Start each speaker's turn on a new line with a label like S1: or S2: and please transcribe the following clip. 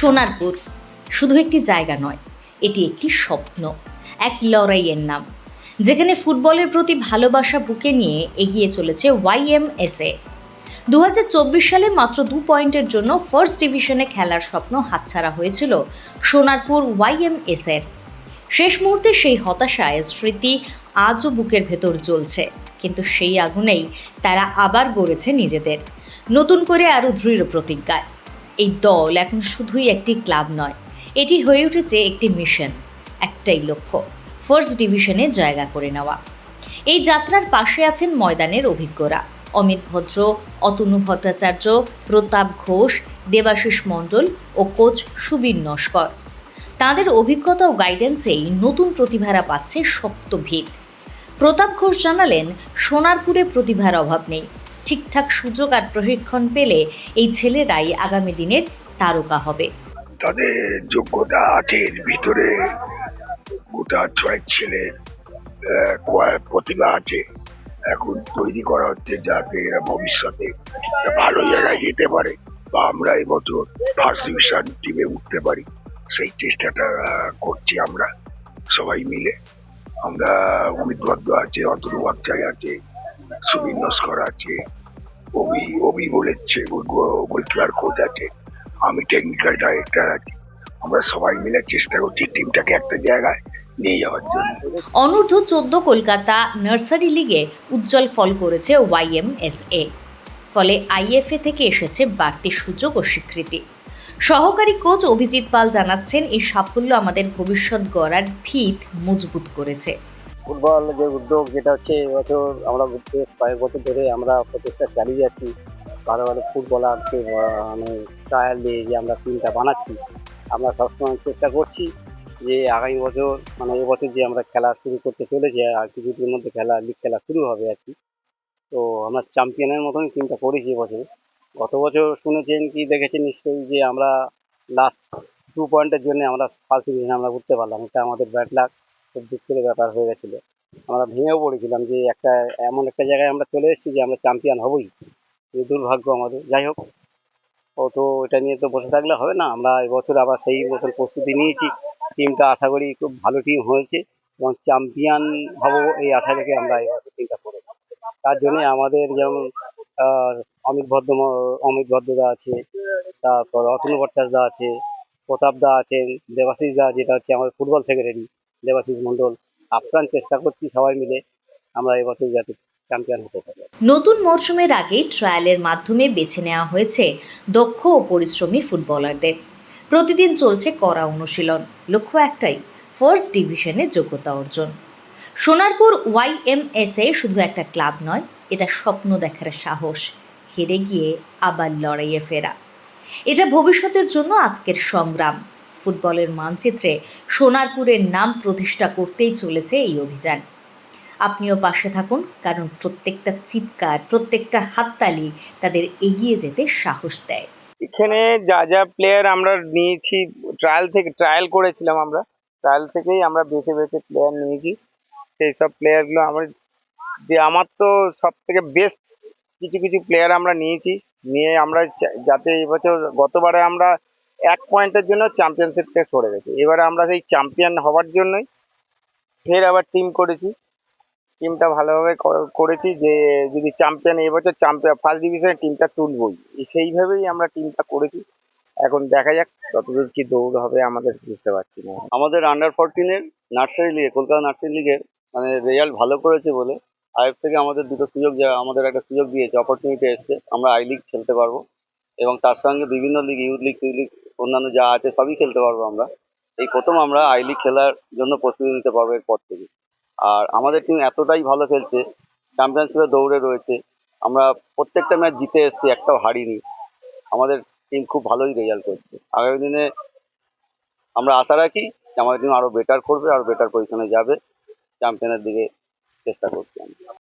S1: সোনারপুর। শুধু একটি জায়গা নয়, এটি একটি স্বপ্ন, এক লড়াইয়ের নাম, যেখানে ফুটবলের প্রতি ভালোবাসা বুকে নিয়ে এগিয়ে চলেছে ওয়াইএমএসএ দু হাজার চব্বিশ সালে মাত্র দু পয়েন্টের জন্য ফার্স্ট ডিভিশনে খেলার স্বপ্ন হাতছাড়া হয়েছিল সোনারপুর ওয়াইএমএসের শেষ মুহূর্তে সেই হতাশায় স্মৃতি আজও বুকের ভেতর জ্বলছে, কিন্তু সেই আগুনেই তারা আবার গড়েছে নিজেদের, নতুন করে আরও দৃঢ় প্রতিজ্ঞায়। এই দল এখন শুধুই একটি ক্লাব নয়, এটি হয়ে উঠেছে একটি মিশন, একটাই লক্ষ্য ফার্স্ট ডিভিশনে জায়গা করে নেওয়া। এই যাত্রার পাশে আছেন ময়দানের অভিজ্ঞরা, অমিত ভদ্র, অতনু ভট্টাচার্য, প্রতাপ ঘোষ, দেবাশিস মণ্ডল ও কোচ সুবীর নস্কর। তাদের অভিজ্ঞতা ও গাইডেন্সেই নতুন প্রতিভারা পাচ্ছে শক্ত ভিত প্রতাপ ঘোষ জানালেন, সোনারপুরে প্রতিভার অভাব নেই ঠিকঠাক সুযোগ আর প্রশিক্ষণ পেলে এই ছেলেরাই আগামী দিনের তারকা হবে।
S2: তাদের যোগ্যতা আছে এর ভিতরে। গোটা ছয়েক ছেলের প্রতিভা আছে। এখন তৈরি করা হচ্ছে যাতে এরা ভবিষ্যতে ভালো জায়গায় যেতে পারে বা আমরা এবছর ফার্স্ট ডিভিশন টিমে উঠতে পারি। সেই চেষ্টাটা করছি আমরা সবাই মিলে। আমরা অমিত ভদ্র আছে বাচ্চাই আছে। নস্কর আছে অভি অভি বলেছে গোলকিপার কোচ আছে। আমি টেকনিক্যাল ডাইরেক্টর আছি। আমরা সবাই মিলে চেষ্টা করছি টিমটাকে একটা জায়গায় নিয়ে যাওয়ার জন্য।
S1: অনূর্ধ্ব চোদ্দ কলকাতা নার্সারি লিগে উজ্জ্বল ফল করেছে ওয়াইএমএসএ ফলে আইএফএ থেকে এসেছে বাড়তি সুযোগ ও স্বীকৃতি। সহকারী কোচ অভিজিৎ পাল জানাচ্ছেন, এই সাফল্য আমাদের ভবিষ্যৎ গড়ার ভিত মজবুত করেছে।
S3: ফুটবল যে উদ্যোগ যেটা হচ্ছে এবছর আমরা বেশ কয়েক বছর ধরে আমরা প্রচেষ্টা চালিয়ে যাচ্ছি। ভালো ভালো ফুটবলারকে মানে ট্রায়াল দিয়ে যে আমরা টিমটা বানাচ্ছি। আমরা সবসময় চেষ্টা করছি যে আগামী বছর মানে এবছর যে আমরা খেলা শুরু করতে চলেছি, আর কিছুদিনের মধ্যে খেলা লিগ খেলা শুরু হবে আর কি। তো আমরা চ্যাম্পিয়নের মতনই টিমটা করেছি এবছর গত বছর শুনেছেন কি, দেখেছেন নিশ্চয়ই যে আমরা লাস্ট টু পয়েন্টের জন্য আমরা ফার্স্ট ডিভিশনে আমরা উঠতে পারলাম। এটা আমাদের ব্যাড লাক খুব দুঃখের ব্যাপার হয়ে গেছিল। আমরা ভেঙেও পড়েছিলাম যে একটা, এমন একটা জায়গায় আমরা চলে এসেছি যে আমরা চ্যাম্পিয়ন হবই। এই দুর্ভাগ্য আমাদের। যাই হোক, ও তো এটা নিয়ে তো বসে থাকলে হবে না। আমরা এবছর আবার সেই মতন প্রস্তুতি নিয়েছি। টিমটা আশা করি খুব ভালো টিম হয়েছে এবং চ্যাম্পিয়ন হব এই আশা রেখে আমরা এবছর টিমটা করেছি। তার জন্য আমাদের যেমন অমিত ভদ্র অমিত ভদ্রদা আছে, তারপর অতনু ভট্টাচার্য আছে, প্রতাপ দা আছেন, দেবাশিস দা যেটা হচ্ছে আমাদের ফুটবল সেক্রেটারি দেবাশিস মণ্ডল আপ্রাণ চেষ্টা করছি সবাই মিলে আমরা এবছর যাতে চ্যাম্পিয়ন হতে পারি।
S1: নতুন মরশুমের আগে ট্রায়ালের মাধ্যমে বেছে নেওয়া হয়েছে দক্ষ ও পরিশ্রমী ফুটবলারদের। প্রতিদিন চলছে কড়া অনুশীলন। লক্ষ্য একটাই, ফার্স্ট ডিভিশনে যোগ্যতা অর্জন। সোনারপুর ওয়াইএমএসএ শুধু একটা ক্লাব নয়, এটা স্বপ্ন দেখার সাহস। হেরে গিয়ে আবার লড়াইয়ে ফেরা। এটা ভবিষ্যতের জন্য আজকের সংগ্রাম। ফুটবলের মানচিত্রে সোনারপুরের নাম প্রতিষ্ঠা করতেই চলেছে এই অভিযান। আপনিও পাশে থাকুন, কারণ প্রত্যেকটা চিৎকার, প্রত্যেকটা হাততালি তাদের এগিয়ে যেতে সাহস দেয়।
S4: এখানে যা যা প্লেয়ার আমরা নিয়েছি ট্রায়াল থেকে ট্রায়াল করেছিলাম আমরা ট্রায়াল থেকেই আমরা বেছে বেছে প্লেয়ার নিয়েছি। সেই সব প্লেয়ারগুলো আমার, যে আমার তো সব থেকে বেস্ট কিছু কিছু প্লেয়ার আমরা নিয়েছি। নিয়ে আমরা যাতে এবছর গতবারে আমরা এক পয়েন্টের জন্য চ্যাম্পিয়নশিপটা থেকে সরে গেছি। এবারে আমরা সেই চ্যাম্পিয়ন হওয়ার জন্যই ফের আবার টিম করেছি। টিমটা ভালোভাবে কর- করেছি যে, যদি চ্যাম্পিয়ন এবছর চ্যাম্পিয়ন ফার্স্ট ডিভিশনের টিমটা তুলবই। সেইভাবেই আমরা টিমটা করেছি। এখন দেখা যাক কতদূর কি দৌড় হবে, আমাদের বুঝতে পারছি না।
S3: আমাদের আন্ডার ফোরটিনের নার্সারি লিগে কলকাতা নার্সারি লিগের মানে রেজাল্ট ভালো করেছে বলে আইএফ থেকে আমাদের দুটো সুযোগ আমাদের একটা সুযোগ দিয়েছে অপরচুনিটি এসছে, আমরা আই লিগ খেলতে পারব। এবং তার সঙ্গে বিভিন্ন লিগ ইউথ লিগ লিগ অন্যান্য যা আছে সবই খেলতে পারব আমরা। এই প্রথম আমরা আই লিগ খেলার জন্য প্রস্তুতি নিতে পারব এরপর থেকে। আর আমাদের টিম এতটাই ভালো খেলছে চ্যাম্পিয়নশিপে দৌড়ে রয়েছে। আমরা প্রত্যেকটা ম্যাচ জিতে এসেছি, একটাও হারিনি। আমাদের টিম খুব ভালোই রেজাল্ট করছে। আগামী দিনে আমরা আশা রাখি যে আমাদের টিম আরও বেটার করবে আরও বেটার পজিশনে যাবে। চ্যাম্পিয়নের দিকে চেষ্টা করছি আমরা।